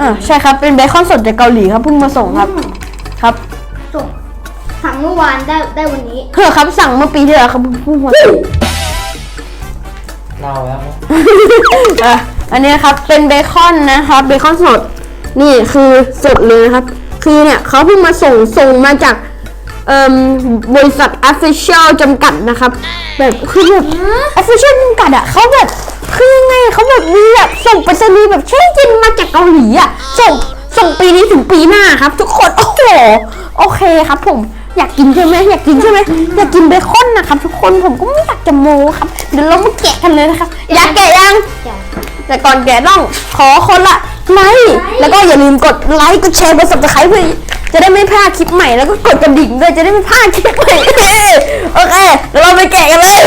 อ่าใช่ครับเป็นเบคอนสดจากเกาหลีครับเพิ่งมาส่งครับ ครับส่งสั่งเมื่อวานได้ได้วันนี้เฮ้อครับสั่งเมื่อปีที่แล้วครับเพิ่งมาส่งเล่าแล้วอะอันนี้นะครับเป็นเบคอนนะครับเบคอนสด นี่คือสดเลยนะครับ คือเนี่ยเขาเพิ่งมาส่งส่งมาจากเอ่มบริษัท Official จำกัดนะครับ แบบคือแบบ Official จำกัดอะเขาแบบ คือไงเขาแบบมีแบบส่งไปรษณีย์แบบเช่นจินมาจากเกาหลีอะส่งส่งปีนี้ถึงปีหน้าครับ ทุกคนโอ้โหโอเคครับ ผมอยากกินใช่ไหมอยากกินใช่ไหมอยากกินเบคอนนะครับ ทุกคนผมก็ไม่อยากจะโมครับเดี๋ยวเรามาแกะกันเลยนะครับอยากแกะยังแต่ก่อนแกะต้องขอคนละไลค์แล้วก็อย่าลืมกดไลค์กดแชร์กด subscribe เพื่อจะได้ไม่พลาดคลิปใหม่แล้วก็กดกระดิ่งด้วยจะได้ไม่พลาดคลิปใหม่โอเคเดี๋ยวเราไปแกะกันเลย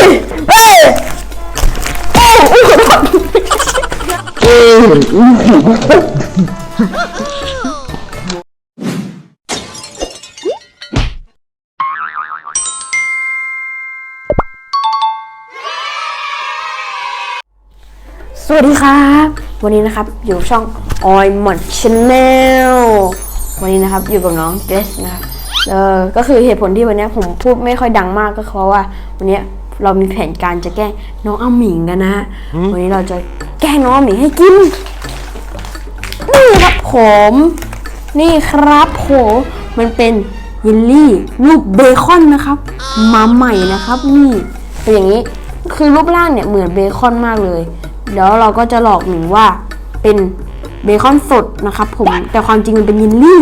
เฮ้ สวัสดีครับ วันนี้นะครับอยู่ช่อง Oil m o d Channel วันนี้นะครับอยู่กับน้องเจสนะครับเออก็คือเหตุผลที่วันนี้ผมพูดไม่ค่อยดังมากก็เพราะว่า วันนี้ เรามีแผนการจะแกล้งน้องอาหมิงกันนะฮะวันนี้เราจะแกล้งน้องอาหมิงให้กินนี่ครับผม นี่ครับผมมันเป็นเยลลี่รูปเบคอนนะครับ มาใหม่นะครับ นี่เป็นอย่างนี้คือรูปร่างเนี่ยเหมือนเบคอนมากเลยเดี๋ยวเราก็จะหลอกหมิงว่าเป็นเบคอนสดนะครับ ผมแต่ความจริงมันเป็นเยลลี่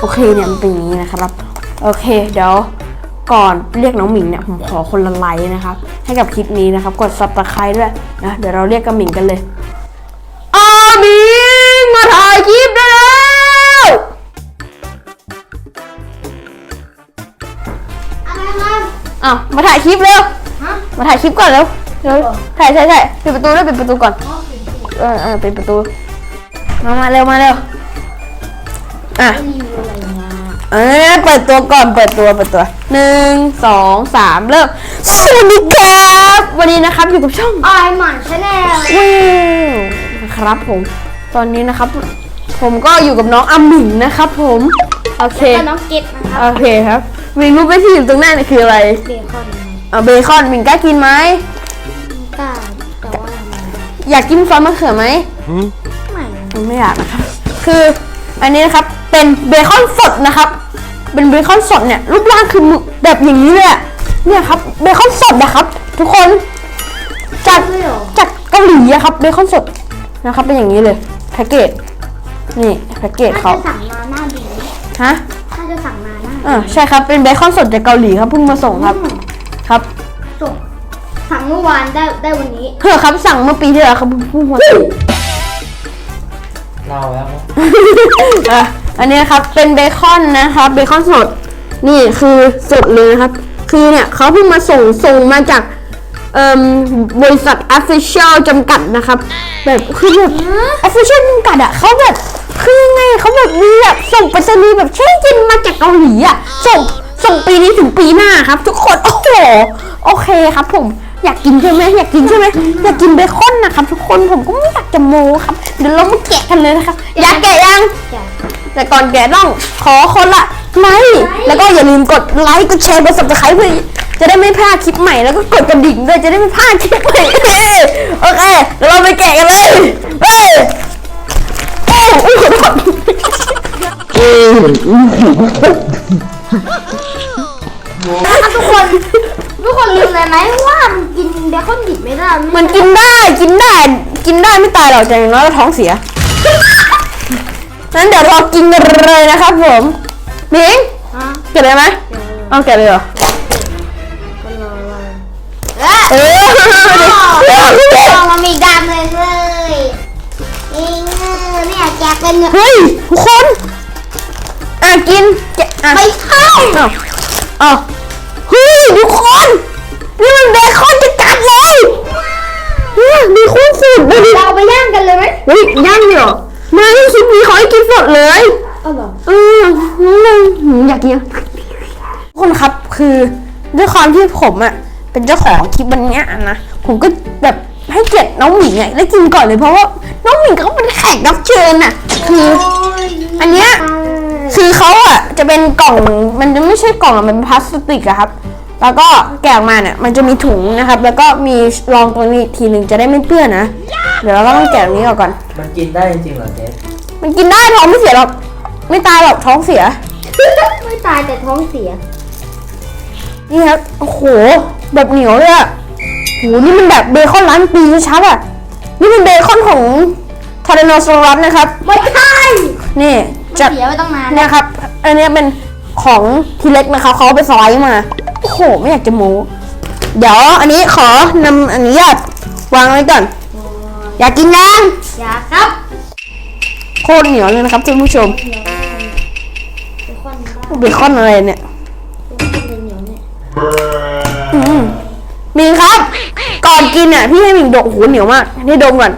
โอเคเนี่ยมันเป็นอย่างนี้นะครับ โอเคเดี๋ยว ก่อนเรียกน้องหมิงเนี่ยผมขอคนละไลค์นะครับ ให้กับคลิปนี้นะครับ กด subscribe ด้วยนะเดี๋ยวเราเรียกกับหมิงกันเลยอามิงมาถ่ายคลิปได้แล้วอะไรครับอ้าวมาถ่ายคลิปเร็วฮะมาถ่ายคลิปก่อนเร็วเร็วถ่ายใช่ใช่ปิดประตูด้วยปิดประตูก่อนเออเออปิดประตูมามาเร็วมาเร็วอะรีวิวอะไรนะ เออเปิดตัวก่อนเปิดตัวเปิดตัวหนึ่งสองสามเริ่มสวัสดีครับวันนี้นะครับอยู่กับช่องออยหมันชาแนลว้าวนะครับผมตอนนี้นะครับ ผมก็อยู่กับน้องอาหมิงนะครับ ผมโอเคกับน้องเก็ตนะครับโอเคครับมิงรู้ไหมที่อยู่ตรงหน้านี่คืออะไรเบคอนนะอ่าเบคอนมิงกล้ากินไหมกล้าแต่ว่าทำไมอยากกินซอสมะเขือไหมไม่มิงไม่อยากนะครับคืออันนี้นะครับ เป็นเบคอนสดนะครับ เป็นเบคอนสดเนี่ยรูปร่างคือมึแบบอย่างนี้เลยอะเนี่ยครับเบคอนสดนะครับ ทุกคนจากไม่หรอจากเกาหลีอะครับเบคอนสดนะครับ เป็นอย่างนี้เลยแพ็กเกจนี่แพ็กเกจถ้าเขาจะสั่งมาหน้าดีฮะถ้าจะสั่งมาหน้าอ่าใช่ครับเป็นเบคอนสดจากเกาหลีครับเพิ่งมาส่งครับครับส่งสั่งเมื่อวานได้ได้วันนี้เฮ้อครับสั่งเมื่อปีที่แล้วครับเพิ่งมาส่งเล่าแล้วอะ อันนี้ครับเป็นเบคอนนะครับเบคอนสด นี่คือสดเลยนะครับ คือเนี่ยเขาเพิ่งมาส่งส่งมาจากเอ่มบริษัท Official จำกัดนะครับ แบบคือแบบ Official จำกัดอะเขาแบบคือยังไงเขาแบบมีแบบส่งไปรษณีย์แบบเช่นจินมาจากเกาหลีอะส่งส่งปีนี้ถึงปีหน้าครับ ทุกคนโอ้โหโอเคครับ ผมอยากกินใช่ไหมอยากกินใช่ไหมอยากกินเบคอนนะครับ ทุกคนผมก็ไม่อยากจะโมครับเดี๋ยวเรามาแกะกันเลยนะครับอยากแกะยังจ้ะ แต่ก่อนแกะต้องขอคนละไลค์แล้วก็อย่าลืมกดไลค์กดแชร์กด subscribe เพื่อจะได้ไม่พลาดคลิปใหม่แล้วก็กดกระดิ่งด้วยจะได้ไม่พลาดคลิปใหม่โอเคเดี๋ยวเราไปแกะกันเลยเฮ้ยโอ้อุ้ยขอโทษอะทุกคนทุกคนลืมเลยไหมว่ามันกินเบคอนดิบไม่ได้มันกินได้กินได้กินได้ไม่ตายหรอกแต่อย่างน้อยก็ท้องเสีย นั้นเดี๋ยวเรากินกันเลยนะครับผมมิงฮะแกะเลยไหมเอาแกะเลยเหรอก็รอรอเอ๊ะเออเดี๋ยวเดี๋ยวเดี๋ยวเอามามีดำเลยเลยเองเนี่ยแกเป็นเฮ้ยทุกคนอะกินแกะอะไม่ใช่อ้าวอ้าวเฮ้ยทุกคนนี่มันเบคอนจะกัดเลยเฮ้ยเบคอนสุดดูดิเราเอาไปย่างกันเลยไหมเฮ้ยย่างเลยเหรอ ไม่คลิปนี้เขาให้กินสดเลยเอาเหรอเออน้องหนูอยากกินทุกคนครับคือด้วยความที่ผมอะเป็นเจ้าของคลิปวันเนี้ยนะผมก็แบบให้เกียรติน้องหมิงไงได้กินก่อนเลยเพราะว่าน้องหมิงก็เป็นแขกรับเชิญน่ะ คือ อันเนี้ยคือเขาอะจะเป็นกล่องมันจะไม่ใช่กล่องอะมันเป็นพลาสติกอะครับ แล้วก็แกะออกมาเนี่ยมันจะมีถุงนะครับ แล้วก็มีรองตรงนี้อีกทีหนึ่งจะได้ไม่เปื้อนนะ เดี๋ยวเราก็ต้องแกะตรงนี้ออกก่อน มันกินได้จริงๆเหรอเจสมันกินได้ท้องไม่เสียหรอก ไม่ตายหรอกท้องเสีย ไม่ตายแต่ท้องเสีย นี่ครับ โอ้โห แบบเหนียวเลยอะโห นี่มันแบบเบคอนล้านปีชัดๆอะนี่เป็นเบคอนของทาร์โนซอรัสนะครับ ไม่ใช่นี่มันจะเสียไปตั้งนานเนี่ยครับ อันเนี้ยเป็นของทีเล็กนะคะเขาเอาไปสไลด์มา โอ้โห ไม่อยากจะโม้เดี๋ยวอันนี้ขอนำอันนี้ยอดวางไว้ก่อน อยากกินยังอย่าครับโคตรเหนียวเลยนะครับท่านผู้ชมเป็นคนบ้าเบคอนอะไรเนี่ยเป็นคนเหนียวเนี่ยอืมมิงครับ ก่อนกินเนี่ยพี่ให้มิงดกโอ้โหเหนียวมากนี่ดมก่อน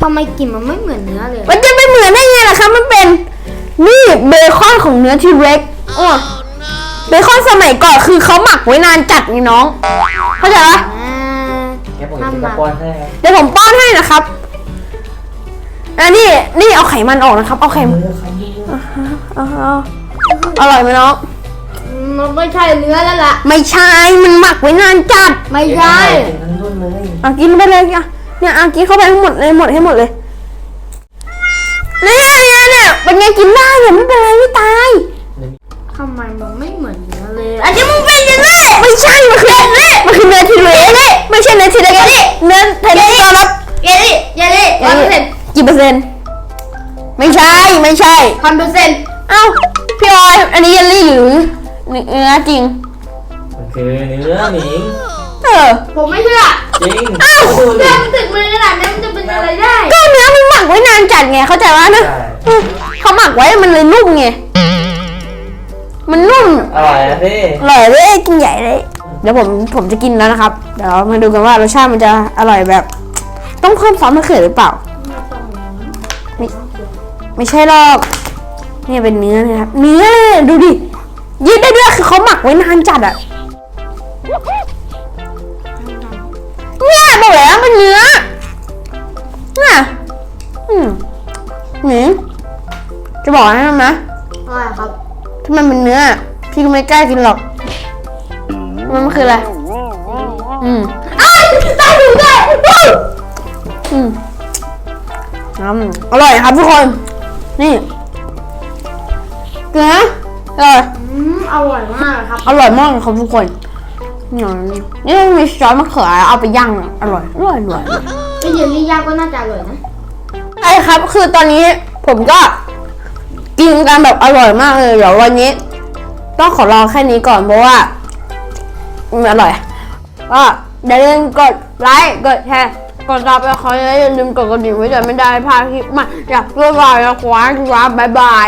ทำไมกลิ่นมันไม่เหมือนเนื้อเลยมันจะไม่เหมือนได้ไงล่ะครับ มันเป็นนี่เบคอนของเนื้อทีเร็กอ้อเบคอนสมัยก่อนคือเขาหมักไว้นานจัดนี่น้อง เข้าใจปะ อ่า แกปกติจะป้อนให้ครับเดี๋ยวผมป้อนให้นะครับอันนี้นี่เอาไขมันออกนะครับ เอาไขมันเออครับเอาเอาอร่อยไหมน้องมันไม่ใช่เนื้อแล้วล่ะ ไม่ใช่ มันหมักไว้นานจัด ไม่ใช่กินทั้งรุ่นเลยเอากินไปเลยอะเนี่ยเอากินเข้าไปทั้งหมดเลยหมดให้หมดเลยเนี่ยเนี่ยเนี่ยเป็นไงกินได้เนี่ยไม่เป็น ไม่ใช่เนื้อทีเล็กเนื้อเทนนิสครับเยลลี่เยลลี่ร้อยเปอร์เซ็นต์กี่เปอร์เซ็นต์ไม่ใช่ไม่ใช่พันเปอร์เซ็นต์เอ้าพี่ออยอันนี้เยลลี่หรือเนื้อจริงมันคือเนื้อหมิงเออผมไม่เชื่อจริงอ้าวดูดิเรื่องถึงมือขนาดนั้นมันจะเป็นอะไรได้ก็เนื้อมันหมักไว้นานจัดไงเข้าใจว่านะใช่เออเขาหมักไว้มันเลยนุ่มไงมันนุ่มอร่อยนะพี่อร่อยเลยกินใหญ่เลย เดี๋ยวผมผมจะกินแล้วนะครับ เดี๋ยวมาดูกันว่ารสชาติมันจะอร่อยแบบ ต้องเพิ่มซอสมะเขือหรือเปล่า ไม่ไม่ใช่หรอกเนี่ยเป็นเนื้อนะครับ เนื้อเลยดูดิยืดได้ด้วยคือเขาหมักไว้นานจัดอะเนี่ยบอกแล้วมันเนื้อเนี่ยอืมหืมจะบอกให้นะอะไรครับถ้ามันเป็นเนื้อ พี่ก็ไม่กล้ากินหรอก มันมันคืออะไร อืมอ้าวตายดูได้อืมอืมอร่อยครับทุกคน นี่เกลืออร่อยอืมอร่อยมากครับ อร่อยมากเลยครับทุกคนนี่นี่มีซอสมะเขือเอาไปย่างอะอร่อยอร่อยอร่อยก็เยลลี่ย่างก็น่าจะอร่อยนะใช่ครับ คือตอนนี้ผมก็กินกันแบบอร่อยมากเลยเดี๋ยววันนี้ ต้องขอรอแค่นี้ก่อนเพราะว่า มันอร่อยก็อย่าลืมกดไลค์กดแชร์กดติดตามไปคอยอย่าลืมกดกระดิ่งไว้จะไม่ได้พลาดคลิปใหม่อยากเพื่อรอยนะคว้าครับบ๊ายบาย